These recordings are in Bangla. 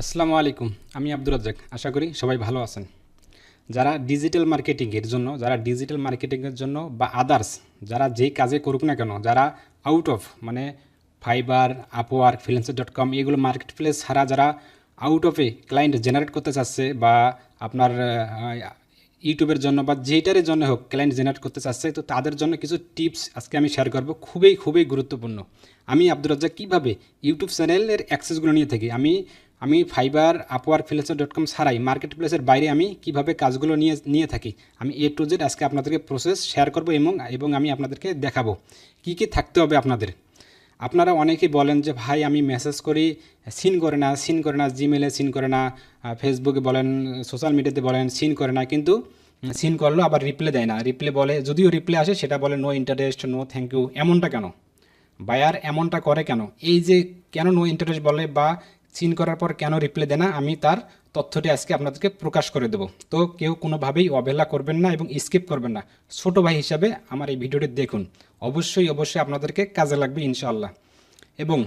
আসসালামু আলাইকুম, আমি আব্দুর রাজ্জাক। আশা করি সবাই ভালো আছেন। যারা ডিজিটাল মার্কেটিংয়ের জন্য, যারা ডিজিটাল মার্কেটিংয়ের জন্য বা আদার্স যারা যেই কাজে করুক না কেন, যারা আউট অফ মানে Fiverr Upwork Freelancer dot com এগুলো মার্কেট প্লেস ছাড়া যারা আউট অফে ক্লায়েন্ট জেনারেট করতে চাচ্ছে বা আপনার ইউটিউবের জন্য বা যেটার জন্য হোক ক্লায়েন্ট জেনারেট করতে চাচ্ছে, তো তাদের জন্য কিছু টিপস আজকে আমি শেয়ার করব। খুবই খুবই গুরুত্বপূর্ণ। আমি আব্দুর রাজ্জাক, কীভাবে ইউটিউব চ্যানেলের অ্যাক্সেসগুলো নিয়ে থাকি? আমি আমি Fiverr Upwork Freelancer dot com ছাড়াই মার্কেট প্লেসের বাইরে আমি কীভাবে কাজগুলো নিয়ে নিয়ে থাকি। আমি এ টু জেড আজকে আপনাদেরকে প্রসেস শেয়ার করব এবং এবং আমি আপনাদেরকে দেখাবো। কী কী থাকতে হবে আপনাদের? আপনারা অনেকেই বলেন যে, ভাই, আমি মেসেজ করি, সিন করে না, সিন করে না জিমেলে সিন করে না ফেসবুকে বলেন সোশ্যাল মিডিয়াতে বলেন, সিন করে না। কিন্তু সিন করলেও আবার রিপ্লে দেয় না। রিপ্লে বলে, যদিও রিপ্লে আসে, সেটা বলে no interest no thank you এমনটা কেন? বায়ার এমনটা করে কেন? এই যে, কেন নো ইন্টারেস্ট বলে বা সিন করার পর কেন রিপ্লে দেয় না, আমি তার তথ্যটি আজকে আপনাদেরকে প্রকাশ করে দেবো। তো কেউ কোনোভাবেই অবহেলা করবেন না এবং স্কিপ করবেন না। ছোট ভাই হিসাবে আমার এই ভিডিওটি দেখুন। অবশ্যই অবশ্যই আপনাদেরকে কাজে লাগবে ইনশাআল্লাহ। এবং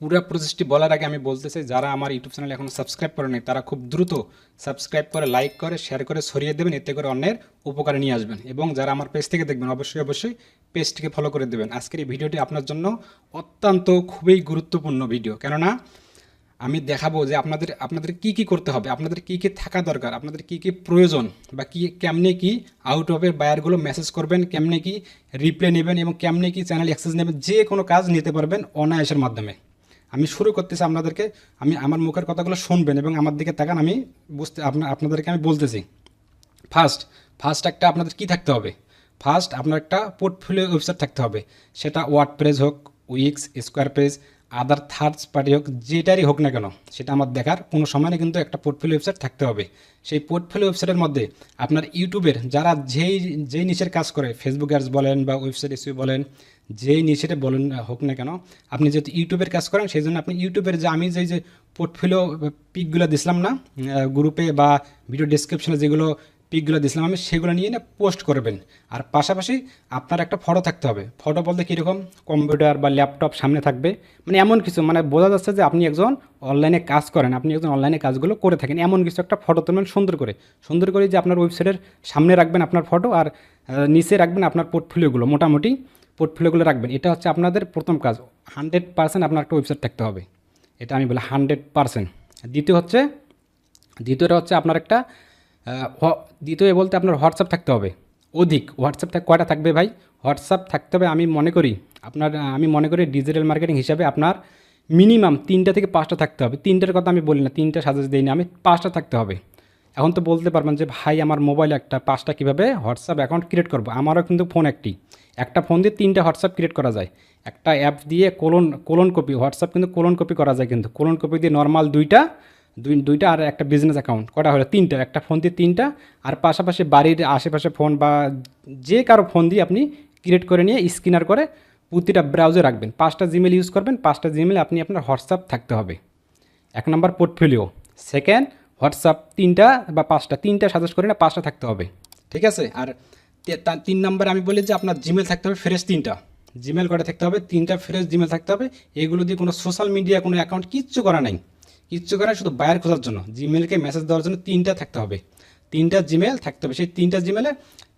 পুরো প্রসেসটি বলার আগে আমি বলতে চাই, যারা আমার ইউটিউব চ্যানেল এখন সাবস্ক্রাইব করেনি তারা খুব দ্রুত সাবস্ক্রাইব করে লাইক করে শেয়ার করে, ছড়িয়ে দেবেন, এতে করে অন্যের উপকারে নিয়ে আসবেন। এবং যারা আমার পেজ থেকে দেখবেন, অবশ্যই অবশ্যই পেজটিকে ফলো করে দেবেন। আজকের এই ভিডিওটি আপনার জন্য অত্যন্ত খুবই গুরুত্বপূর্ণ ভিডিও কেননা আমি দেখাবো যে আপনাদের আপনাদের কি কি করতে হবে, আপনাদের কি কি থাকা দরকার, আপনাদের কি কি প্রয়োজন বা কি, কেমনে কি আউট অফের বায়ারগুলো মেসেজ করবেন, কেমনে কি রিপ্লে নেবেন এবং কেমনে কি চ্যানেল অ্যাক্সেস নেবেন, যে কোনো কাজ নিতে পারবেন অনায়াসের মাধ্যমে। আমি শুরু করতেছি আপনাদেরকে, আমি আমার মুখের কথাগুলো শুনবেন এবং আমার দিকে তাকান, আমি বুঝতে, আপনা, আপনাদেরকে আমি বলতেছি। ফার্স্ট ফার্স্ট একটা আপনাদের কি থাকতে হবে? ফার্স্ট আপনার একটা পোর্টফোলিও ওয়েবসাইট থাকতে হবে। সেটা ওয়ার্ড প্রেস হোক Wix square page other third party হোক, যেটারই হোক না কেন, সেটা আমার দেখার কোনো সময় কিন্তু একটা পোর্টফোলিও ওয়েবসাইট থাকতে হবে। সেই পোর্টফোলিও ওয়েবসাইটের মধ্যে আপনার ইউটিউবের যারা যেই যেই নিচের কাজ করে ফেসবুক অ্যাডস বলেন বা ওয়েবসাইট ইস্যু বলেন, যেই নিচেতে বলেন হোক না কেন, আপনি যেহেতু ইউটিউবের কাজ করেন, সেই জন্য আপনি ইউটিউবের যে আমি যেই, যে পোর্টফোলিও পিকগুলো দিছিলাম না গ্রুপে বা ভিডিও ডিসক্রিপশনে যেগুলো পিকগুলো দিয়েছিলাম, আমি সেগুলো নিয়ে না পোস্ট করবেন। আর পাশাপাশি আপনার একটা ফটো থাকতে হবে। ফটো বলতে কীরকম কম্পিউটার বা ল্যাপটপ সামনে থাকবে। মানে এমন কিছু মানে বোঝা যাচ্ছে যে আপনি একজন অনলাইনে কাজ করেন, আপনি একজন অনলাইনে কাজগুলো করে থাকেন। এমন কিছু একটা ফটো তুলবেন সুন্দর করে। সুন্দর করে যে আপনার ওয়েবসাইটের সামনে রাখবেন আপনার ফটো আর নিচে রাখবেন আপনার পোর্টফোলিওগুলো মোটামুটি পোর্টফোলিওগুলো রাখবেন। এটা হচ্ছে আপনাদের প্রথম কাজ। হান্ড্রেড পার্সেন্ট আপনার একটা ওয়েবসাইট থাকতে হবে। এটা আমি বলি হান্ড্রেড পার্সেন্ট দ্বিতীয় হচ্ছে, দ্বিতীয়টা হচ্ছে আপনার একটা দ্বিতীয় বলতে আপনার হোয়াটসঅ্যাপ থাকতে হবে। অধিক। হোয়াটসঅ্যাপ কয়টা থাকবে ভাই? হোয়াটসঅ্যাপ থাকতে হবে আমি মনে করি, আপনার, আমি মনে করি ডিজিটাল মার্কেটিং হিসাবে আপনার মিনিমাম তিনটা থেকে পাঁচটা থাকতে হবে। তিনটার কথা আমি বলি না, তিনটা সাজেস্ট দিই না, আমি পাঁচটা থাকতে হবে। এখন তো বলতে পারবেন যে, ভাই, আমার মোবাইল একটা পাঁচটা কীভাবে হোয়াটসঅ্যাপ অ্যাকাউন্ট ক্রিয়েট করব? আমারও কিন্তু ফোন একটি। একটা ফোন দিয়ে তিনটা হোয়াটসঅ্যাপ ক্রিয়েট করা যায়। একটা অ্যাপ দিয়ে কোলন কোলন কপি হোয়াটসঅ্যাপ কিন্তু কোলন কপি করা যায় কিন্তু। কোলন কপি দিয়ে নর্মাল দুইটা দুই, দুইটা আর একটা বিজনেস অ্যাকাউন্ট কটা হলো? তিনটা। একটা ফোন দিয়ে তিনটা। আর পাশাপাশি বাড়ির আশেপাশে ফোন বা যে কারও ফোন দিয়ে আপনি ক্রিয়েট করে নিয়ে স্ক্যানার করে প্রতিটা ব্রাউজে রাখবেন। পাঁচটা জিমেল ইউজ করবেন। পাঁচটা জিমেলে আপনি আপনার হোয়াটসঅ্যাপ থাকতে হবে। এক নম্বর পোর্টফোলিও সেকেন্ড হোয়াটসঅ্যাপ তিনটা বা পাঁচটা। তিনটা সাজেস্ট করি না, পাঁচটা থাকতে হবে। ঠিক আছে? আর তিন নম্বরে আমি বলি যে আপনার জিমেল থাকতে হবে ফ্রেশ তিনটা। জিমেল করে থাকতে হবে। তিনটা ফ্রেশ জিমেল থাকতে হবে। এগুলো দিয়ে কোনো সোশ্যাল মিডিয়া কোনো অ্যাকাউন্ট কিচ্ছু করা নাই। কিচ্ছু করা শুধু বায়ার খোঁজার জন্য। জিমেলকে মেসেজ দেওয়ার জন্য তিনটা থাকতে হবে। তিনটা জিমেল থাকতে হবে। সেই তিনটা জিমেলে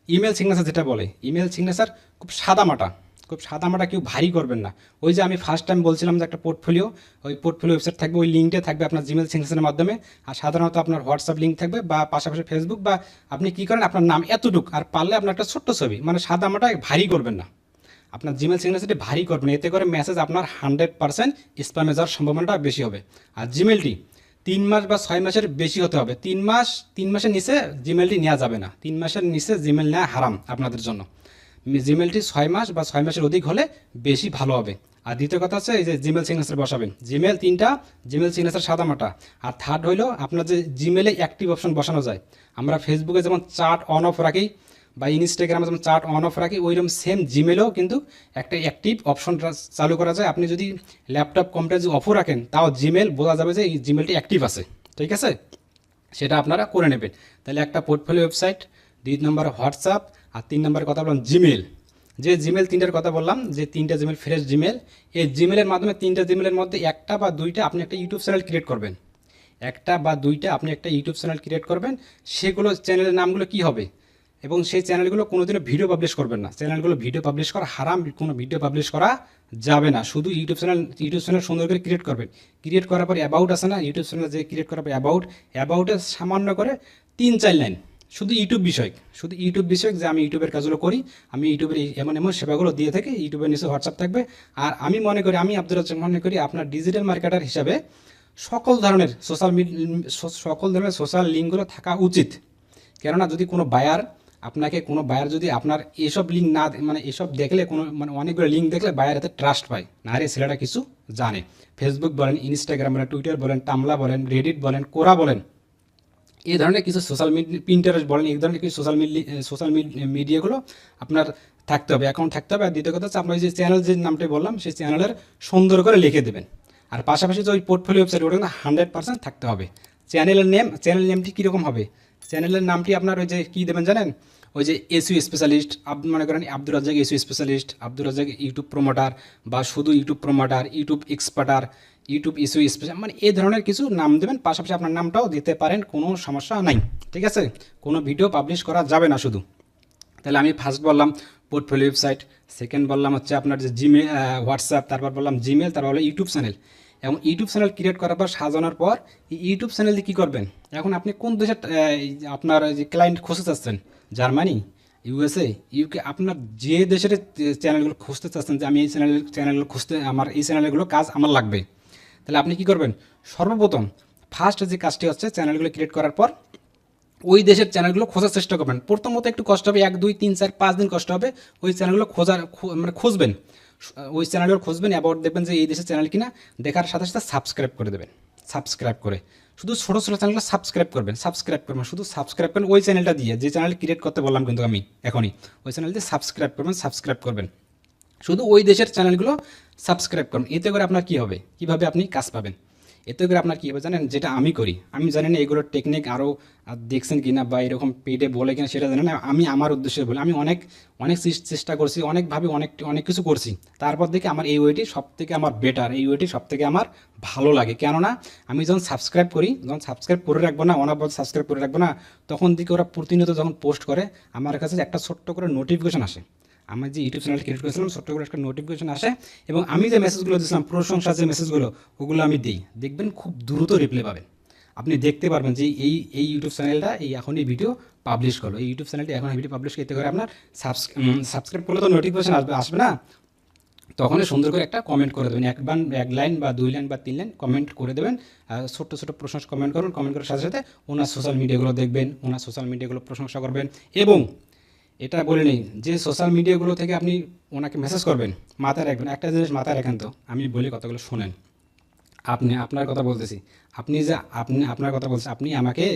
ইমেল সিগনেচার যেটা বলে ইমেল সিগনেচার খুব সাদা মাটা। খুব সাদা মাটা কেউ ভারী করবেন না। ওই যে আমি ফার্স্ট টাইম বলছিলাম যে একটা পোর্টফোলিও ওই পোর্টফোলিও ওয়েবসাইট থাকবে, ওই লিঙ্কটা থাকবে আপনার জিমেল সিগনেচারের মাধ্যমে। আর সাধারণত আপনার হোয়াটসঅ্যাপ লিঙ্ক থাকবে বা পাশাপাশি ফেসবুক বা আপনি কী করেন, আপনার নাম এতটুক, আর পারলে আপনার একটা ছোট্ট ছবি। মানে সাদা মাটা ভারী করবেন না। আপনার জিমেল সিগনেচারটি ভারী করবেন, এতে করে মেসেজ আপনার হান্ড্রেড পার্সেন্ট স্প্যামে যাওয়ার সম্ভাবনাটা বেশি হবে। আর জিমেলটি তিন মাস বা ছয় মাসের বেশি হতে হবে। তিন মাস, তিন মাসের নিচে জিমেলটি নেওয়া যাবে না। তিন মাসের নিচে জিমেল নেওয়া হারাম আপনাদের জন্য। জিমেলটি ছয় মাস বা ছয় মাসের অধিক হলে বেশি ভালো হবে। আর দ্বিতীয় কথা হচ্ছে, এই যে জিমেল সিগনেচার বসাবেন। জিমেল তিনটা জিমেল সিগনেচার সাদামাটা আর থার্ড হইল, আপনার যে জিমেলে অ্যাক্টিভ অপশন বসানো যায়। আমরা ফেসবুকে যেমন চার্ট অন অফ রাখি বা ইনস্টাগ্রামে যেমন চার্ট অন অফ রাখি, ওইরকম সেম জিমেলেও কিন্তু একটা অ্যাক্টিভ অপশন চালু করা যায়। আপনি যদি ল্যাপটপ কম্পিউটার যদি অফও রাখেন, তাও জিমেল বোঝা যাবে যে এই জিমেলটি অ্যাক্টিভ আছে। ঠিক আছে? সেটা আপনারা করে নেবেন। তাহলে একটা পোর্টফোলিও ওয়েবসাইট দুই নম্বর হোয়াটসঅ্যাপ আর তিন নম্বর কথা বললাম জিমেল যে জিমেল তিনটার কথা বললাম, যে তিনটা জিমেল ফ্রেশ জিমেল এই জিমেলের মাধ্যমে তিনটা জিমেলের মধ্যে একটা বা দুইটা আপনি একটা ইউটিউব চ্যানেল ক্রিয়েট করবেন। একটা বা দুইটা আপনি একটা ইউটিউব চ্যানেল ক্রিয়েট করবেন। সেগুলো চ্যানেলের নামগুলো কি হবে? এবং সেই চ্যানেলগুলো কোনোদিনও ভিডিও পাবলিশ করবেন না। চ্যানেলগুলো ভিডিও পাবলিশ করা হারাম, কোনো ভিডিও পাবলিশ করা যাবে না। শুধু ইউটিউব চ্যানেল ইউটিউব চ্যানেল সুন্দর করে ক্রিয়েট করবেন। ক্রিয়েট করার পর অ্যাবাউট আছে না? ইউটিউব চ্যানেল যে ক্রিয়েট করার পর অ্যাবাউট অ্যাবাউটে সামান্য করে তিন, চার লাইন শুধু ইউটিউব বিষয়ক। শুধু ইউটিউব বিষয়ক যে আমি ইউটিউবের কাজগুলো করি, আমি ইউটিউবের এমন এমন সেবাগুলো দিয়ে থাকি ইউটিউবের নিচে হোয়াটসঅ্যাপ থাকবে। আর আমি মনে করি, আমি আব্দুল রাজ্জাক মনে করি, আপনার ডিজিটাল মার্কেটার হিসাবে সকল ধরনের সোশ্যাল সকল ধরনের সোশ্যাল লিঙ্কগুলো থাকা উচিত। কেননা যদি কোনো বায়ার আপনাকে কোনো বায়ার যদি আপনার এসব লিঙ্ক না মানে এসব দেখলে কোনো মানে অনেকগুলো লিঙ্ক দেখলে বায়ার এতে ট্রাস্ট পায়। না রে ছেলেটা কিছু জানে। ফেসবুক বলেন ইনস্টাগ্রাম বলেন টুইটার বলেন টামলা বলেন রেডিট বলেন কোরা বলেন। এই ধরনের কিছু সোশ্যাল মিডিয়া প্রিন্টারেস্ট বলেন, এই ধরনের কিছু সোশ্যাল মিডিয়া সোশ্যাল মিডিয়াগুলো আপনার থাকতে হবে। অ্যাকাউন্ট থাকতে হবে। আর দ্বিতীয় কথা হচ্ছে, আপনার যে চ্যানেল যে নামটা বললাম, সেই চ্যানেলের সুন্দর করে লিখে দেবেন। আর পাশাপাশি যে ওই পোর্টফোলিও ওয়েবসাইট ওটা কিন্তু হান্ড্রেড পার্সেন্ট থাকতে হবে। চ্যানেলের নেম চ্যানেল নেমটি কীরকম হবে? চ্যানেলের নামটি আপনার ওই যে কী দেবেন জানেন? ওই যে এসইউ স্পেশালিস্ট আপনি মনে করেন Abdur Razzak SEO specialist Abdur Razzak YouTube promoter বা শুধু ইউটিউব প্রমোটার ইউটিউব এক্সপার্টার ইউটিউব ইস্যু স্পেশাল মানে এই ধরনের কিছু নাম দেবেন, পাশাপাশি আপনার নামটাও দিতে পারেন, কোনো সমস্যা নাই, ঠিক আছে? কোনো ভিডিও পাবলিশ করা যাবে না শুধু। তাহলে আমি ফার্স্ট বললাম পোর্টফোলিও ওয়েবসাইট সেকেন্ড বললাম হচ্ছে আপনার যে জিমেল হোয়াটসঅ্যাপ তারপর বললাম জিমেল তারপর হলো ইউটিউব চ্যানেল এবং ইউটিউব চ্যানেল ক্রিয়েট করার পর, সাজানোর পর ইউটিউব চ্যানেল দিয়ে কী করবেন? এখন আপনি কোন দেশের আপনার যে ক্লায়েন্ট খুঁজতে চাচ্ছেন? জার্মানি ইউএসএ ইউকে আপনার যে দেশের চ্যানেলগুলো খুঁজতে চাচ্ছেন যে আমি এই চ্যানেল চ্যানেলগুলো খুঁজতে, আমার এই চ্যানেলগুলো কাজ আমার লাগবে। তাহলে আপনি কি করবেন? সর্বপ্রথম ফার্স্ট যে কাজটি হচ্ছে চ্যানেলগুলো ক্রিয়েট করার পর, ওই দেশের চ্যানেলগুলো খোঁজার চেষ্টা করবেন। প্রথমত একটু কষ্ট হবে, এক, দুই, তিন, চার, পাঁচ দিন কষ্ট হবে, ওই চ্যানেলগুলো খোঁজার মানে খুঁজবেন। ওই চ্যানেলগুলো খুঁজবেন অ্যাবাউট দেখবেন যে এই দেশের চ্যানেল কিনা, দেখার সাথে সাথে সাবস্ক্রাইব করে দেবেন। সাবস্ক্রাইব করে। শুধু ছোটো ছোটো চ্যানেলগুলো সাবস্ক্রাইব করবেন সাবস্ক্রাইব করবেন, শুধু সাবস্ক্রাইব করবেন, ওই চ্যানেলটা দিয়ে। যে চ্যানেল ক্রিয়েট করতে বললাম কিন্তু আমি, এখনই। ওই চ্যানেল দিয়ে সাবস্ক্রাইব করবেন সাবস্ক্রাইব করবেন। শুধু ওই দেশের চ্যানেলগুলো সাবস্ক্রাইব করুন। এতে করে আপনার কী হবে? কীভাবে আপনি কাজ পাবেন? এতে করে আপনার কী হবে জানেন? যেটা আমি করি, আমি জানি না এগুলোর টেকনিক আরও দেখছেন কিনা বা এরকম পেটে বলে কিনা সেটা জানি না। আমি আমার উদ্দেশ্যে বলি, আমি অনেক অনেক চেষ্টা করছি, অনেকভাবে অনেক অনেক কিছু করছি। তারপর দেখে আমার এই ওয়েটি সব থেকে আমার বেটার এই ওয়েটি সব থেকে আমার ভালো লাগে। কেননা আমি যখন সাবস্ক্রাইব করি, যখন সাবস্ক্রাইব করে রাখব না অনাবধ সাবস্ক্রাইব করে রাখব না, তখন দিকে ওরা প্রতিনিয়ত যখন পোস্ট করে, আমার কাছে একটা ছোট্ট করে নোটিফিকেশন আসে। আমার যে ইউটিউব চ্যানেল ক্রিয়েট করেছিলাম ছোট্ট করে একটা নোটিফিকেশন আসে এবং আমি যে মেসেজগুলো দিয়েছিলাম প্রশংসা যে মেসেজগুলো ওগুলো আমি দিই। দেখবেন খুব দ্রুত রিপ্লাই পাবেন। আপনি দেখতে পারবেন যে এই এই ইউটিউব চ্যানেলটা এই এখন এই ভিডিও পাবলিশ করল। এই ইউটিউব চ্যানেলটি এখন এই ভিডিও পাবলিশ করতে করে আপনার সাবস্ক্রাইব করলে তো নোটিফিকেশন আসবে আসবে না? তখন সুন্দর করে একটা কমেন্ট করে দেবেন। এক বান এক লাইন বা দুই লাইন বা তিন লাইন কমেন্ট করে দেবেন। আর ছোট্ট ছোট্ট প্রশংসা কমেন্ট করুন। কমেন্ট করার সাথে সাথে ওনার সোশ্যাল মিডিয়াগুলো দেখবেন ওনার সোশ্যাল মিডিয়াগুলো প্রশংসা করবেন এবং এটা বলে নিন যে সোশ্যাল মিডিয়াগুলো থেকে আপনি ওনাকে মেসেজ করবেন মাথায় রাখবেন। একটা জিনিস মাথায় রাখেন তো আমি বলি কথাগুলো শোনেন। আপনি আপনার কথা বলতেছি। আপনি যে আপনি আপনার কথা বলছেন আপনি আমাকে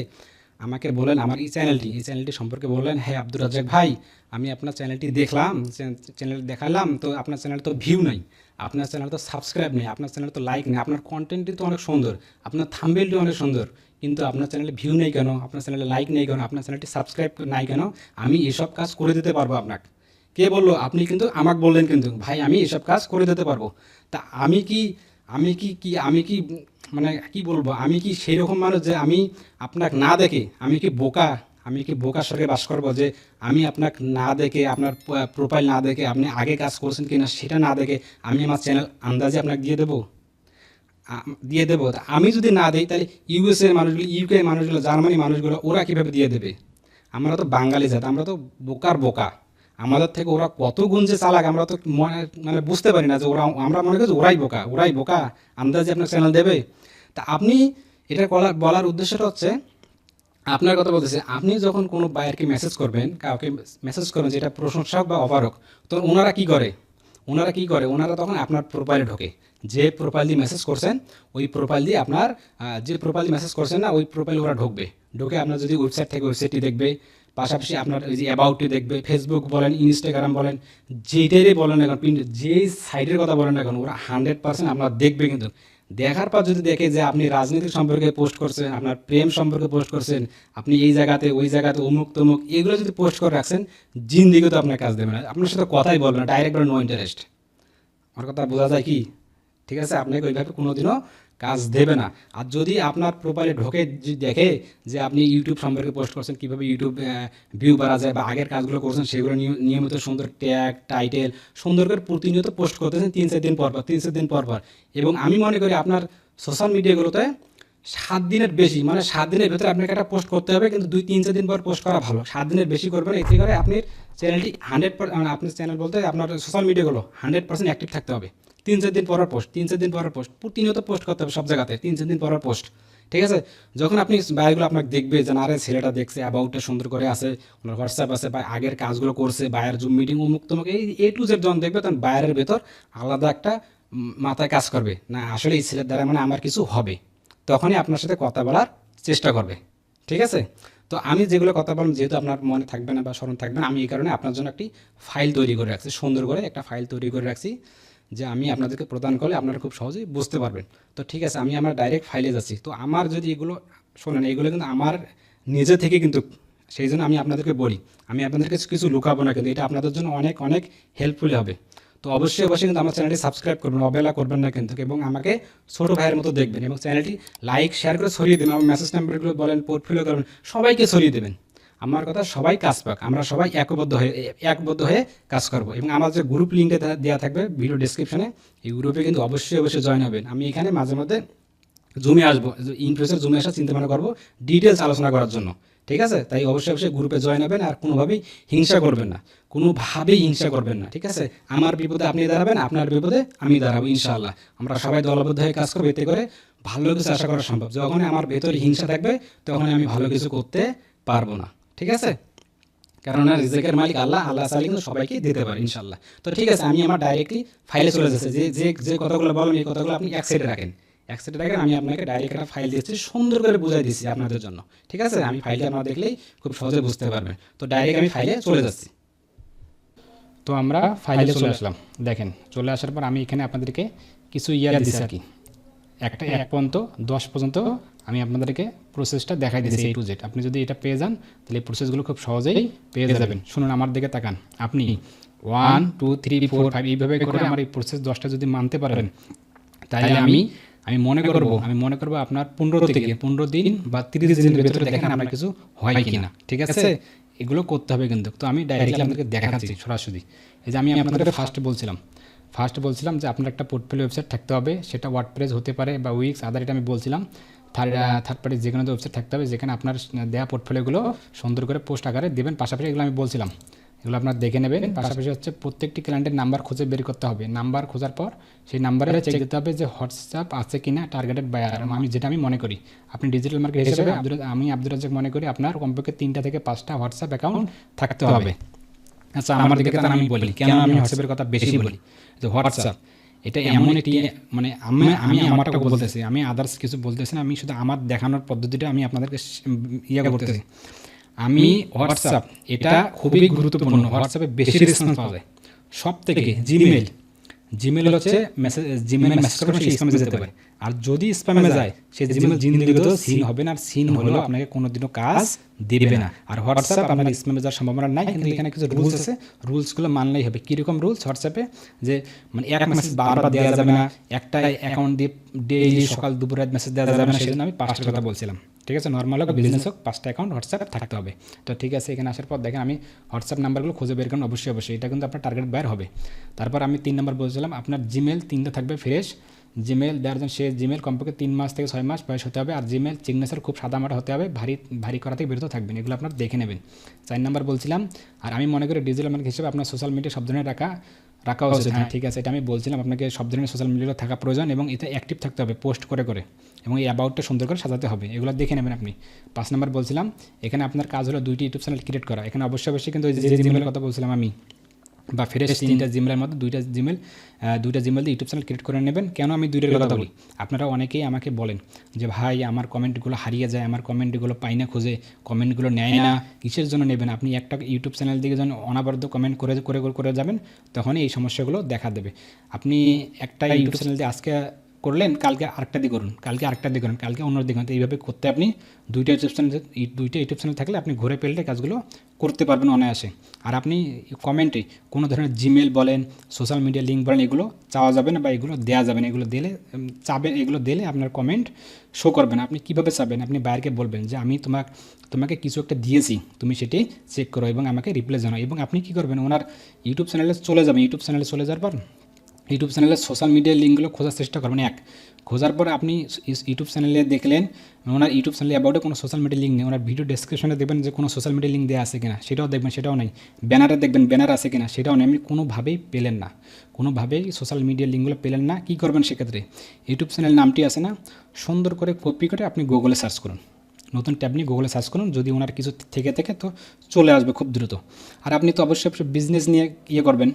আমাকে বলেন। আমার এই চ্যানেলটি এই চ্যানেলটি সম্পর্কে বললেন হ্যাঁ আব্দুর রাজ্জাক ভাই আমি আপনার চ্যানেলটি দেখলাম চ্যানেল দেখালাম তো আপনার চ্যানেল তো ভিউ নাই। আপনার চ্যানেল তো সাবস্ক্রাইব নেই আপনার চ্যানেল তো লাইক নেই আপনার কন্টেন্টটি তো অনেক সুন্দর আপনার থাম্বেলটি অনেক সুন্দর কিন্তু আপনার চ্যানেলে ভিউ নেই কেন আপনার চ্যানেলে লাইক নেই কেন আপনার চ্যানেলটি সাবস্ক্রাইব নাই কেন আমি এসব কাজ করে দিতে পারব আপনাকে। কে বলল? আপনি কিন্তু আমাকে বললেন কিন্তু ভাই আমি এসব কাজ করে দিতে পারব। তা আমি কি আমি কি কি, আমি কি মানে কি বলব? আমি কি সেই রকম মানুষ যে আমি আপনাকে না দেখে, আমি কি বোকা, আমি কি বোকার সঙ্গে বাস করব যে আমি আপনাকে না দেখে, আপনার প্রোফাইল না দেখে, আপনি আগে কাজ করছেন কি না সেটা না দেখে আমি আমার চ্যানেল আন্দাজে আপনাকে দিয়ে দেবো? দিয়ে দেবো। আমি যদি না দিই, তাহলে ইউএসএ মানুষগুলো ইউকে মানুষগুলো জার্মানি মানুষগুলো ওরা কীভাবে দিয়ে দেবে? আমরা তো বাঙালি জাত, আমরা তো বোকার বোকা। আমাদের থেকে ওরা কত গুণ যে চালাক, আমরা তো মনে- মানে বুঝতে পারি না যে ওরা আমরা মনে করি যে ওরাই বোকা ওরাই বোকা, আন্দাজে আপনার চ্যানেল দেবে। তা আপনি এটা বলার উদ্দেশ্যটা হচ্ছে, আপনার কথা বলতেছে, আপনি যখন কোনো বায়ারকে মেসেজ করবেন, কাউকে মেসেজ করবেন যেটা প্রশংসা বা অপার হোক তো ওনারা কি করে? ওনারা কি করে? ওনারা তখন আপনার প্রোফাইলে ঢোকে। যে প্রোফাইল দিয়ে মেসেজ করছেন, ওই প্রোফাইল দিয়ে আপনার যে প্রোফাইল দিয়ে মেসেজ করছেন না, ওই প্রোফাইলে ওরা ঢুকবে। ঢুকে আপনার যদি ওয়েবসাইট থেকে ওয়েবসাইটটি দেখবে পাশাপাশি আপনার ওই যে অ্যাবাউটটি দেখবে ফেসবুক বলেন ইনস্টাগ্রাম বলেন যেটারই বলেন না কেন পিন- যে সাইটের কথা বলেন না কেন, ওরা হান্ড্রেড পার্সেন্ট আপনার দেখবে কিন্তু। দেখার পর যদি দেখে যে আপনি রাজনীতি সম্পর্কে পোস্ট করছেন, আপনার প্রেম সম্পর্কে পোস্ট করছেন, আপনি এই জায়গাতে, ওই জায়গাতে, অমুক তমুক, এগুলো যদি পোস্ট করে রাখছেন, জিন্দিগি তো আপনার কাজ দেবে না। আপনার সাথে কথাই বলবে না ডাইরেক্ট নো ইন্টারেস্ট আমার কথা বোঝা যায় কি? ঠিক আছে, আপনাকে ওইভাবে কোনোদিনও কাজ দেবে না। আর যদি আপনার প্রোফাইলে ঢোকে দেখে যে আপনি ইউটিউব সম্পর্কে পোস্ট করছেন, কীভাবে ইউটিউব ভিউ বাড়া যায় বা আগের কাজগুলো করছেন, সেগুলো নিয়- নিয়মিত সুন্দর ট্যাগ টাইটেল সুন্দর করে প্রতিনিয়ত পোস্ট করতেছেন তিন চার দিন পর পর, তিন চার দিন পর পর। এবং আমি মনে করি আপনার সোশ্যাল মিডিয়াগুলোতে সাত দিনের বেশি মানে সাত দিনের ভেতরে আপনাকে একটা পোস্ট করতে হবে, কিন্তু দুই, তিন, চার দিন পর পোস্ট করা ভালো। সাত দিনের বেশি করবেন এতে করে আপনার চ্যানেলটি হান্ড্রেড মানে আপনার চ্যানেল বলতে আপনার সোশ্যাল মিডিয়াগুলো হান্ড্রেড পার্সেন্ট অ্যাক্টিভ থাকতে হবে। তিন, চার দিন পর পোস্ট তিন, চার দিন পর পোস্ট প্রতিনিয়ত পোস্ট করতে হবে সব জায়গাতে, তিন, চার দিন পর পোস্ট ঠিক আছে? যখন আপনি বায়োগুলো আপনাকে দেখবে যে আরে ছেলেটা দেখছে অ্যাবাউটটা সুন্দর করে আছে, ওনার হোয়াটসঅ্যাপ আছে, বা আগের কাজগুলো করছে, বায়ের জুম মিটিং উমুক তোমাকে, এই এ টু জেড যখন দেখবে, তখন বাইরের ভেতর আলাদা একটা মাথায় কাজ করবে। না, আসলে এই ছেলের দ্বারা মানে আমার কিছু হবে। তখনই আপনার সাথে কথা বলার চেষ্টা করবে। ঠিক আছে? তো আমি যেগুলো কথা বললাম, যেহেতু আপনার মনে থাকবে না বা স্মরণ থাকবে না, আমি এই কারণে আপনার জন্য একটি ফাইল তৈরি করে রাখছি, সুন্দর করে একটা ফাইল তৈরি করে রাখছি, যে আমি আপনাদেরকে প্রদান করলে আপনারা খুব সহজেই বুঝতে পারবেন। তো ঠিক আছে, আমি আমার ডাইরেক্ট ফাইলে যাচ্ছি। তো আমার যদি এগুলো, শোনেন, এগুলো কিন্তু আমার নিজে থেকে কিন্তু, সেই জন্য আমি আপনাদেরকে বলি, আমি আপনাদেরকে কিছু লুকাবো না, কিন্তু এটা আপনাদের জন্য অনেক অনেক হেল্পফুল হবে। তো অবশ্যই অবশ্যই কিন্তু আমার চ্যানেলটি সাবস্ক্রাইব করবেন, অবহেলা করবেন না কিন্তু, এবং আমাকে ছোটো ভাইয়ের মতো দেখবেন, এবং চ্যানেলটি লাইক শেয়ার করে ছড়িয়ে দেবেন, আমার মেসেজ নাম্বারগুলো বলেন পোর্টফোলিও করবেন, সবাইকে ছড়িয়ে দেবেন। আমার কথা সবাই কাজ পাক, আমরা সবাই একবদ্ধ হয়ে একবদ্ধ হয়ে কাজ করব, এবং আমার যে গ্রুপ লিঙ্কটা দেওয়া থাকবে ভিডিও ডিসক্রিপশনে এই গ্রুপে কিন্তু অবশ্যই অবশ্যই জয়েন হবেন। আমি এখানে মাঝে মধ্যে জুমে আসব ইনফ্লুয়েন্সার জুমে আসার চিন্তা ভাবনা করব ডিটেলস আলোচনা করার জন্য। ঠিক আছে? তাই অবশ্যই অবশ্যই গ্রুপে জয়েন হবেন আর কোনোভাবেই হিংসা করবেন না। কোনোভাবেই হিংসা করবেন না, ঠিক আছে? আমার বিপদে আপনি দাঁড়াবেন, আপনার বিপদে আমি দাঁড়াবো, ইনশাআল্লাহ। আমরা সবাই দলবদ্ধ হয়ে কাজ করব, এতে করে ভালো কিছু আশা করা সম্ভব। যখন আমার ভেতরে হিংসা থাকবে তখন আমি ভালো কিছু করতে পারব না, ঠিক আছে? কেননা রিজেকের মালিক আল্লাহ আল্লাহ চাইলে কিন্তু সবাইকে দিতে পারে ইনশাল্লাহ তো ঠিক আছে, আমি আমার ডাইরেক্টলি ফাইলে চলে যাচ্ছে। যে যে কথাগুলো বললাম এই কথাগুলো আপনি এক সাইডে রাখেন। এক সাইডে আমি আপনাকে ডাইরেক্ট একটা ফাইল দিচ্ছি সুন্দর করে বুঝাই দিচ্ছি আপনাদের জন্য। ঠিক আছে? আমি ফাইলটা আপনারা দেখলেই খুব সহজে বুঝতে পারবেন। তো ডাইরেক্ট আমি ফাইলে চলে যাচ্ছি। তো আমরা ফাইলে চলে আসলাম। দেখেন চলে আসার পর আমি এখানে আপনাদেরকে কিছু ইয়ার দিচ্ছি আর কি। একটা এক পর্যন্ত দশ পর্যন্ত আমি আপনাদেরকে প্রসেসটা দেখাই দিচ্ছি এই টু জেড আপনি যদি এটা পেয়ে যান তাহলে এই প্রসেসগুলো খুব সহজেই পেয়ে যাবেন। শুনুন আমার দিকে তাকান। আপনি one two three four five এইভাবে করে আমার এই প্রসেস দশটা যদি মানতে পারেন তাহলে আমি আমি মনে করব? আমি মনে করব আপনার পনেরো থেকে পনেরো দিন বা তিরিশ দিনের ভেতরে দেখেন আপনার কিছু হয় কিনা। ঠিক আছে? এগুলো করতে হবে কিন্তু। তো আমি ডাইরেক্টলি আপনাকে দেখাচ্ছি সরাসরি। এই যে আমি আপনাদের ফার্স্ট বলছিলাম। ফার্স্ট বলছিলাম যে আপনার একটা পোর্টফোলিও ওয়েবসাইট থাকতে হবে। সেটা ওয়ার্ডপ্রেস হতে পারে বা উইক্স আদার এটা আমি বলছিলাম। থার্ড থার্ড পার্টি যে কোনো ওয়েবসাইট থাকতে হবে যেখানে আপনার দেওয়া পোর্টফোলিওগুলো সুন্দর করে পোস্ট আকারে দেবেন। পাশাপাশি এগুলো আমি বলছিলাম। এগুলো আপনার দেখে নেবেন। পাশাপাশি হচ্ছে প্রত্যেকটি ক্লায়েন্টের নাম্বার খুঁজে বের করতে হবে। নাম্বার খোঁজার পর সেই নাম্বারে চেক দিতে হবে যে হোয়াটসঅ্যাপ আছে কিনা টার্গেটেড বায়ার আমি যেটা আমি মনে করি আপনি ডিজিটাল মার্কেট হিসেবে আমি আব্দুল রাজ্জাক মনে করি আপনার কমপক্ষে তিনটা থেকে পাঁচটা হোয়াটসঅ্যাপ অ্যাকাউন্ট থাকতে হবে। আচ্ছা আমার দিকে তাহলে আমি বলি কেন আমি হোয়াটসঅ্যাপের কথা বেশি বলি? যে হোয়াটসঅ্যাপ এটা এমন একটি মানে আমি আমি আমারটা বলতেছি আমি আদার্স কিছু বলতেছি না আমি শুধু আমার দেখানোর পদ্ধতিটা আমি আপনাদেরকে ইয়ে করতেছি। আমি হোয়াটসঅ্যাপ এটা খুবই গুরুত্বপূর্ণ। হোয়াটসঅ্যাপে বেশি রেসপন্স পাওয়া যায়। সব থেকে জিমেল জিমেল হচ্ছে মেসেজ জিমেল মেসেজ করে সেই স্প্যামে যেতে পারে। আর যদি স্প্যামে যায় সে জিমেল জিন্দিগিতেও সিন হবে না আর সিন হলেও আপনাকে কোনোদিনও কাজ দেবে না। আর হোয়াটসঅ্যাপ আপনার স্প্যামে যাওয়ার সম্ভাবনা নাই কিন্তু এখানে কিছু রুলস আছে। রুলসগুলো মানলেই হবে। কীরকম রুলস হোয়াটসঅ্যাপে যে মানে এক মেসেজ বারবার দেওয়া যাবে না। একটা অ্যাকাউন্ট দিয়ে ডেইলি সকাল দুপুর রাত মেসেজ দেওয়া যাবে না। সেই জন্য আমি পাঁচটার কথা বলছিলাম। ঠিক আছে? নর্মাল হোক বিজনেস হোক পাঁচটা অ্যাকাউন্ট হোয়াটসঅ্যাপ থাকতে হবে। তো ঠিক আছে এখানে আসার পর দেখেন আমি হোয়াটসঅ্যাপ নাম্বারগুলো খুঁজে বের করুন। অবশ্যই অবশ্যই। এটা কিন্তু আপনার টার্গেট বের হবে। তারপর আমি তিন নম্বর বলছিলাম আপনার জিমেল তিনটা থাকবে ফ্রেশ জিমেল দেওয়ার জন্য সে জিমেল কমপক্ষে তিন মাস থেকে ছয় মাস বয়স হতে হবে আর জিমেল সিগনেচার খুব সাদামাটা হতে হবে ভারী ভারী করা থেকে বিরত থাকবেন এগুলো আপনার দেখে নেবেন। চার নাম্বার বলছিলাম আর আমি মনে করি ডিজিটাল মার্কেট হিসেবে আপনার সোশ্যাল মিডিয়া সব ধরনের রাখা রাখা উচিত। হ্যাঁ ঠিক আছে এটা আমি বলছিলাম আপনাকে সব ধরনের সোশ্যাল মিডিয়া থাকা প্রয়োজন এবং এতে অ্যাক্টিভ থাকতে হবে পোস্ট করে করে এবং এই অ্যাবাউটটা সুন্দর করে সাজাতে হবে এগুলো দেখে নেবেন আপনি। পাঁচ নাম্বার বলছিলাম এখানে আপনার কাজ হলো দুইটি ইউটিউব চ্যানেল ক্রিয়েট করা এখানে অবশ্যই অবশ্যই কিন্তু ওই যে জিমেলের কথা বলছিলাম আমি। বা ফ্রেশ তিনটা জিমেলের মধ্যে দুইটা জিমেল দুইটা জিমেল দিয়ে ইউটিউব চ্যানেল ক্রিয়েট করে নেবেন। কেন আমি দুইটার কথা বলি? আপনারা অনেকেই আমাকে বলেন যে ভাই আমার কমেন্টগুলো হারিয়ে যায় আমার কমেন্টগুলো পাই না খুঁজে কমেন্টগুলো নেয় না কিসের জন্য নেবেন? আপনি একটা ইউটিউব চ্যানেল দিকে যখন অনাবদ্ধ কমেন্ট করে করে করে যাবেন তখনই এই সমস্যাগুলো দেখা দেবে। আপনি একটা ইউটিউব চ্যানেল দিয়ে আজকে করলেন, কালকে আরেকটা দিয়ে করুন, কালকে আরেকটা দিয়ে করুন, কালকে অন্য দিকে। এইভাবে করতে আপনি দুইটা ইউটিউব চ্যানেল দুইটা ইউটিউব চ্যানেল থাকলে আপনি ঘুরে পেলে কাজগুলো করতে পারবেন অনায়াসে। আর আপনি কমেন্টে কোনো ধরনের জিমেল বলেন সোশ্যাল মিডিয়া লিঙ্ক বলেন, এগুলো চাওয়া যাবে না বা এগুলো দেওয়া যাবে না। এগুলো দিলে চাবেন এগুলো দিলে আপনার কমেন্ট শো করবেন আপনি কীভাবে চাবেন? আপনি বাইরকে বলবেন যে, আমি তোমাক, তোমাকে কিছু একটা দিয়েছি, তুমি সেটি চেক করো এবং আমাকে রিপ্লাই জানাও। এবং আপনি কী করবেন? ওনার ইউটিউব চ্যানেলে চলে যাবেন। ইউটিউব চ্যানেলে চলে যাওয়ার পর ইউটিউব চ্যানেলের সোশ্যাল মিডিয়ার লিঙ্কগুলো খোঁজার চেষ্টা করবেন। এক, খোঁজার পর আপনি ইউটিউব চ্যানেলে দেখলেন, ওনার ইউটিউব চ্যানেলে অ্যাবাউটে কোনো সোশ্যাল মিডিয়া লিঙ্ক নেই। ওনার ভিডিও ডেসক্রিপশনে দেখবেন যে কোনো সোশ্যাল মিডিয়া লিঙ্ক দেওয়া আছে কিনা, সেটাও দেখবেন, সেটাও নেই। ব্যানারে দেখবেন, ব্যানার আছে কিনা, সেটাও নেই। আপনি কোনোভাবেই পেলেন না। কোনোভাবেই সোশ্যাল মিডিয়ার লিঙ্কগুলো পেলেন না। কী করবেন সেক্ষেত্রে? ইউটিউব চ্যানেল নামটি আছে না? সুন্দর করে কপি করে আপনি গুগলে সার্চ করুন। নতুন ট্যাব নিয়ে গুগলে সার্চ করুন। যদি ওনার কিছু থেকে থেকে তো চলে আসবে খুব দ্রুত। আর আপনি তো অবশ্যই বিজনেস নিয়ে ইয়ে করবেন।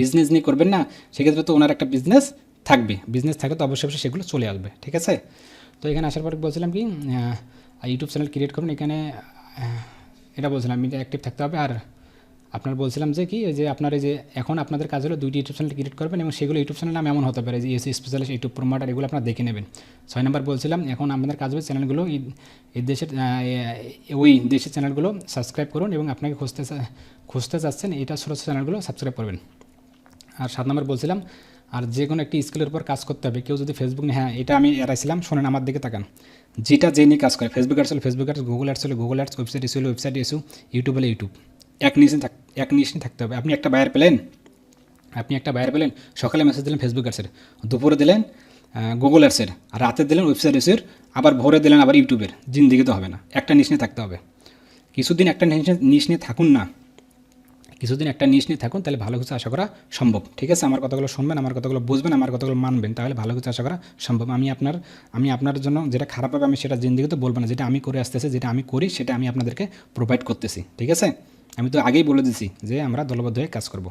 বিজনেস নিয়ে করবেন না, সেক্ষেত্রে তো ওনার একটা বিজনেস থাকবে। বিজনেস থাকলে তো অবশ্যই অবশ্যই সেগুলো চলে আসবে, ঠিক আছে? তো এখানে আসার পরে বলছিলাম কি ইউটিউব চ্যানেল ক্রিয়েট করুন, এখানে এটা বলছিলাম মিডিয়া অ্যাক্টিভ থাকতে হবে। আর আপনার বলছিলাম যে কি যে আপনার যে এখন আপনাদের কাজ হলো দুইটি ইউটিউব চ্যানেল ক্রিয়েট করবেন এবং সেগুলো ইউটিউব চ্যানেল নাম এমন হতে পারে যে এসি স্পেশালিস্ট ইউটিউব প্রোমোটার এগুলো আপনারা দেখে নেবেন। ছয় নম্বর বলছিলাম, এখন আমাদের কাজ হবে চ্যানেলগুলো এই- দেশের ওই দেশের চ্যানেলগুলো সাবস্ক্রাইব করুন এবং আপনাকে খুঁজতে খুঁজতে চাচ্ছেন এটা ছোটো চ্যানেলগুলো সাবস্ক্রাইব করবেন। আর সাত নম্বর বলছিলাম, আর যে কোনো একটি স্কিলের উপর কাজ করতে হবে। কেউ যদি ফেসবুক নিয়ে হ্যাঁ এটা আমি এড়াইছিলাম, শোনেন আমার দিকে তাকান। যেটা যে নিয়ে কাজ করে ফেসবুক অ্যাডস হলে ফেসবুক অ্যাডস গুগল অ্যাডস হলে গুগল অ্যাডস ওয়েবসাইট ইস্যু হলে ওয়েবসাইট ইস্যু ইউটিউব হলে ইউটিউব এক নিশে থাক, এক নিশে থাকতে হবে। আপনি একটা বায়ার পেলেন, আপনি একটা বায়ার পেলেন, সকালে মেসেজ দিলেন ফেসবুক অ্যাডসের দুপুরে দিলেন গুগল অ্যাডসের রাতে দিলেন ওয়েবসাইট ইস্যুর আবার ভোরে দিলেন আবার ইউটিউবের জিন্দিগি তো হবে না, একটা নিশ নিয়ে থাকতে হবে। কিছুদিন একটা নিশ নিয়ে থাকুন না। কিছুদিন একটা নিশ নিয়ে থাকুন, তাহলে ভালো কিছু আশা করা সম্ভব। ঠিক আছে? আমার কথাগুলো শুনবেন, আমার কথাগুলো বুঝবেন, আমার কথাগুলো মানবেন, তাহলে ভালো কিছু আশা করা সম্ভব। আমি আপনার আমি আপনার জন্য যেটা খারাপ হবে, আমি সেটা জিন্দিগিতে বলব না। যেটা আমি করে আসতেছি, যেটা আমি করি, সেটা আমি আপনাদেরকে প্রোভাইড করতেছি। ঠিক আছে? আমি তো আগেই বলে দিছি যে আমরা দলবদ্ধ হয়ে কাজ করব।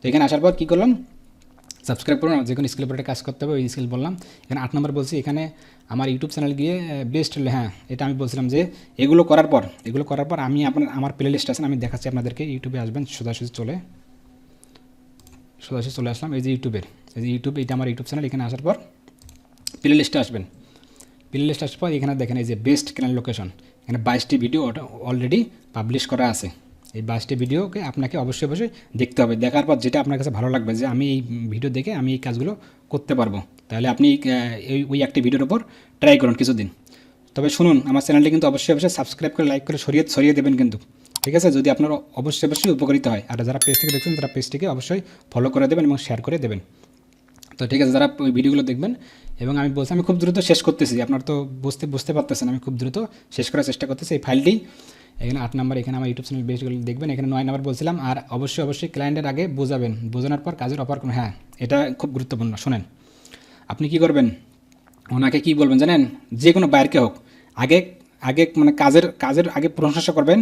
তো এখানে আসার পর কী করলাম? সাবস্ক্রাইব করুন যে কোনো স্কিল উপরে কাজ করতে হবে, ওই স্কিল বললাম। এখানে আট নম্বর বলছি, এখানে আমার ইউটিউব চ্যানেল গিয়ে বেস্ট হ্যাঁ এটা আমি বলছিলাম যে, এগুলো করার পর, এগুলো করার পর আমি আপনার, আমার প্লে লিস্ট আছে, আমি দেখাচ্ছি আপনাদেরকে ইউটিউবে আসবেন, সোজাসুজি চলে সোজাসুজি চলে আসলাম, এই যে ইউটিউবের এই যে ইউটিউব এটা আমার ইউটিউব চ্যানেল এখানে আসার পর প্লে লিস্টে আসবেন। প্লে লিস্ট আসার পর এখানে দেখেন, এই যে বেস্ট চ্যানেল লোকেশন এখানে বাইশটি ভিডিও অলরেডি পাবলিশ করা আছে। এই বাইশটি ভিডিওকে আপনাকে অবশ্যই অবশ্যই দেখতে হবে। দেখার পর যেটা আপনার কাছে ভালো লাগবে যে আমি এই ভিডিও দেখে আমি এই কাজগুলো করতে পারব। তাহলে আপনি এই, ওই একটি ভিডিওর ওপর ট্রাই করুন কিছুদিন। তবে শুনুন, আমার চ্যানেলটি কিন্তু অবশ্যই অবশ্যই সাবস্ক্রাইব করে লাইক করে, সরিয়ে সরিয়ে দেবেন কিন্তু। ঠিক আছে? যদি আপনার অবশ্যই অবশ্যই উপকারিত হয়, আর যারা পেজ থেকে দেখছেন, তারা পেজটিকে অবশ্যই ফলো করে দেবেন এবং শেয়ার করে দেবেন। তো ঠিক আছে, যারা ওই ভিডিওগুলো দেখবেন, এবং আমি বলছি, আমি খুব দ্রুত শেষ করতেছি। আপনার তো বুঝতে বুঝতে পারতেছেন, আমি খুব দ্রুত শেষ করার চেষ্টা করতেছি এই ফাইলটি এখানে আট নাম্বার, এখানে আমার ইউটিউব চ্যানেল বেসগুলো দেখবেন, এখানে নয় নাম্বার বলছিলাম, আর অবশ্যই অবশ্যই ক্লায়েন্টের আগে বোঝাবেন, বোঝানোর পর কাজের কোনো হ্যাঁ এটা খুব গুরুত্বপূর্ণ, শোনেন। আপনি কি করবেন? ওনাকে কি বলবেন জানেন? যে কোনো বাইরকে হোক, আগে আগে মানে কাজের কাজের আগে প্রশংসা করবেন,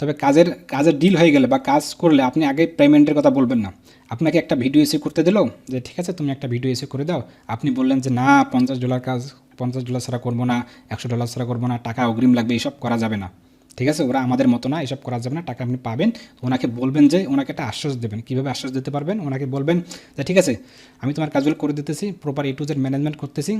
তবে কাজের কাজের ডিল হয়ে গেলে বা কাজ করলে আপনি আগে পেমেন্টের কথা বলবেন না। আপনাকে একটা ভিডিও এসে করতে দিল, যে ঠিক আছে, তুমি একটা ভিডিও এসে করে দাও, আপনি বললেন যে, না, পঞ্চাশ ডলার কাজ, পঞ্চাশ ডলার ছাড়া করব না, একশো ডলার ছাড়া করব না, টাকা অগ্রিম লাগবে এইসব করা যাবে না। ঠিক আছে? ওরা আমাদের মতো না, এসব করা যাবে না, টাকা আপনি পাবেন। ওনাকে বলবেন যে ওনাকে একটা আশ্বাস দেবেন। কীভাবে আশ্বাস দিতে পারবেন? ওনাকে বলবেন যে, ঠিক আছে, আমি তোমার কাজগুলো করে দিতেছি proper A to Z management করতেছি।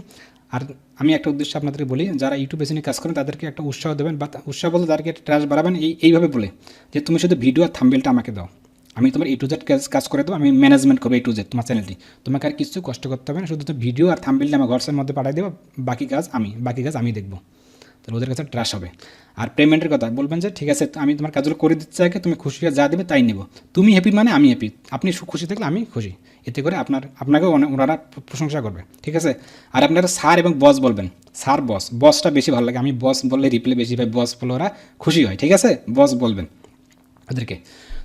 আর আমি একটা উদ্দেশ্য আপনাদেরকে বলি, যারা ইউটিউব নিয়ে কাজ করেন, তাদেরকে একটা উৎসাহ দেবেন বা উৎসাহ বলতে তাদেরকে একটা ট্রাস্ট বাড়াবেন। এই, এইভাবে বলে যে, তুমি শুধু ভিডিও আর থাম্বেলটা আমাকে দাও। আমি তোমার এ টু জেড কাজ কাজ করে দেবো, আমি ম্যানেজমেন্ট করব এ টু জেড তোমার চ্যানেলটি তোমাকে আর কিছু কষ্ট করতে হবে না, শুধু তো ভিডিও আর থাম্বেলটা আমার ঘরের মধ্যে পাঠিয়ে দেবো, বাকি কাজ আমি, বাকি কাজ আমি দেখব। তাহলে ওদের কাছে ট্রাস্ট হবে। আর পেমেন্টের কথা বলবেন যে, ঠিক আছে, আমি তোমার কাজগুলো করে দিতে চাই তুমি খুশি যা দেবে তাই নেব। তুমি হ্যাপি মানে আমি হ্যাপি আপনি খুশি থাকলে আমি খুশি। এতে করে আপনার আপনাকেও ওনারা প্রশংসা করবে। ঠিক আছে? আর আপনারা স্যার এবং বস বলবেন। স্যার বস বসটা বেশি ভালো লাগে। আমি বস বললে রিপ্লে বেশি পাই বস বলে ওরা খুশি হয়। ঠিক আছে? বস বলবেন। ওদেরকে।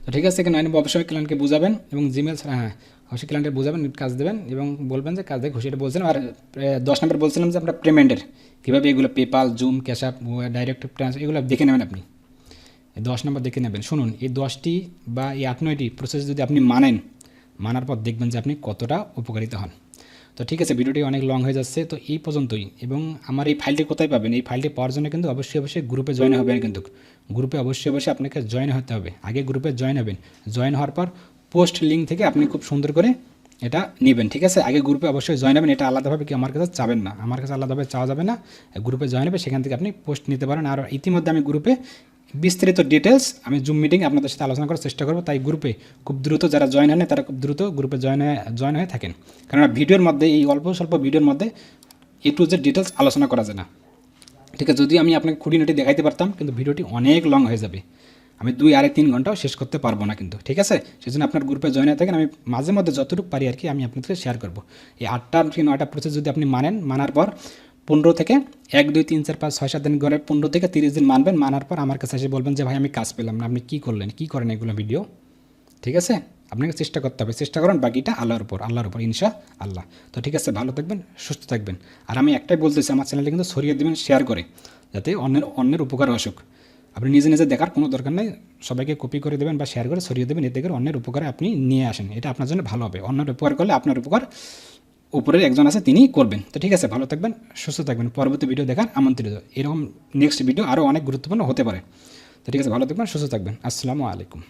তো ঠিক আছে, এখানে অবশ্যই ক্লায়েন্টকে বুঝাবেন এবং জিমেল হ্যাঁ অবশ্যই ক্লায়েন্টের বুঝাবেন, কাজ দেবেন এবং বলবেন যে কাজ দেখে খুশি এটা বলছিলাম। আর দশ নম্বর বলছিলাম যে আমরা পেমেন্টের কীভাবে এগুলো PayPal Xoom Cash App direct transfer এগুলো দেখে নেবেন আপনি। দশ নম্বর দেখে নেবেন। শুনুন, এই দশটি বা এই আট, নয়টি প্রসেস যদি আপনি মানেন, মানার পর দেখবেন যে আপনি কতটা উপকারিত হন। তো ঠিক আছে, ভিডিওটি অনেক লং হয়ে যাচ্ছে। তো এই পর্যন্তই। এবং আমার এই ফাইলটি কোথায় পাবেন? এই ফাইলটি পাওয়ার জন্য কিন্তু অবশ্যই অবশ্যই গ্রুপে জয়েন হবেন কিন্তু। গ্রুপে অবশ্যই অবশ্যই আপনাকে জয়েন হতে হবে। আগে গ্রুপে জয়েন হবেন। জয়েন হওয়ার পর পোস্ট লিঙ্ক থেকে আপনি খুব সুন্দর করে এটা নেবেন, ঠিক আছে? আগে গ্রুপে অবশ্যই জয়েন হবেন, এটা আলাদাভাবে কি আমার কাছে চাবেন না। আমার কাছে আলাদাভাবে চাওয়া যাবে না। গ্রুপে জয়েন হবে, সেখান থেকে আপনি পোস্ট নিতে পারেন। আর ইতিমধ্যে আমি গ্রুপে বিস্তারিত ডিটেলস আমি জুম মিটিং আপনাদের সাথে আলোচনা করার চেষ্টা করব। তাই গ্রুপে খুব দ্রুত যারা জয়েন হন তারা খুব দ্রুত গ্রুপে জয়েন হয়ে জয়েন হয়ে থাকেন। কেননা ভিডিওর মধ্যে, এই অল্প স্বল্প ভিডিওর মধ্যে এ টু জেড ডিটেলস আলোচনা করা যায় না। ঠিক আছে, যদি আমি আপনাকে খুঁটিনাটি দেখাইতে পারতাম, কিন্তু ভিডিওটি অনেক লং হয়ে যাবে। আমি দুই আড়াই তিন ঘন্টাও শেষ করতে পারব না কিন্তু, ঠিক আছে? সেজন্য আপনার গ্রুপে জয়েন হয়ে থাকেন, আমি মাঝে মধ্যে যতটুকু পারি আর কি আমি আপনাদের শেয়ার করব। এই আটটা কি নয়টা প্রসেস যদি আপনি মানেন, মানার পর পনেরো থেকে এক, দুই, তিন, চার, পাঁচ, ছয়, সাত দিন করে পনেরো থেকে তিরিশ দিন মানবেন, মানার পর আমার কাছে এসে বলবেন যে, ভাই, আমি কাজ পেলাম না, আপনি কী করলেন? কী করেন এগুলো ভিডিও ঠিক আছে? আপনাকে চেষ্টা করতে হবে। চেষ্টা করুন বাকিটা আল্লাহর উপর আল্লাহর উপর, ইনশা আল্লাহ। তো ঠিক আছে, ভালো থাকবেন, সুস্থ থাকবেন। আর আমি একটাই বলতেছি, আমার চ্যানেলটা কিন্তু ছড়িয়ে দেবেন শেয়ার করে, যাতে অন্যের অন্যের উপকার আসুক। আপনি নিজে নিজে দেখার কোনো দরকার নেই। সবাইকে কপি করে দেবেন বা শেয়ার করে সরিয়ে দেবেন। এতে করে অন্যের উপকারে আপনি নিয়ে আসেন। এটা আপনার জন্য ভালো হবে। অন্যের উপকার করলে আপনার উপকার উপরের একজন আছে, তিনি করবেন। তো ঠিক আছে, ভালো থাকবেন, সুস্থ থাকবেন। পরবর্তী ভিডিও দেখার আমন্ত্রিত। এরকম নেক্সট ভিডিও আরও অনেক গুরুত্বপূর্ণ হতে পারে। তো ঠিক আছে, ভালো থাকবেন, সুস্থ থাকবেন। আসসালামু আলাইকুম।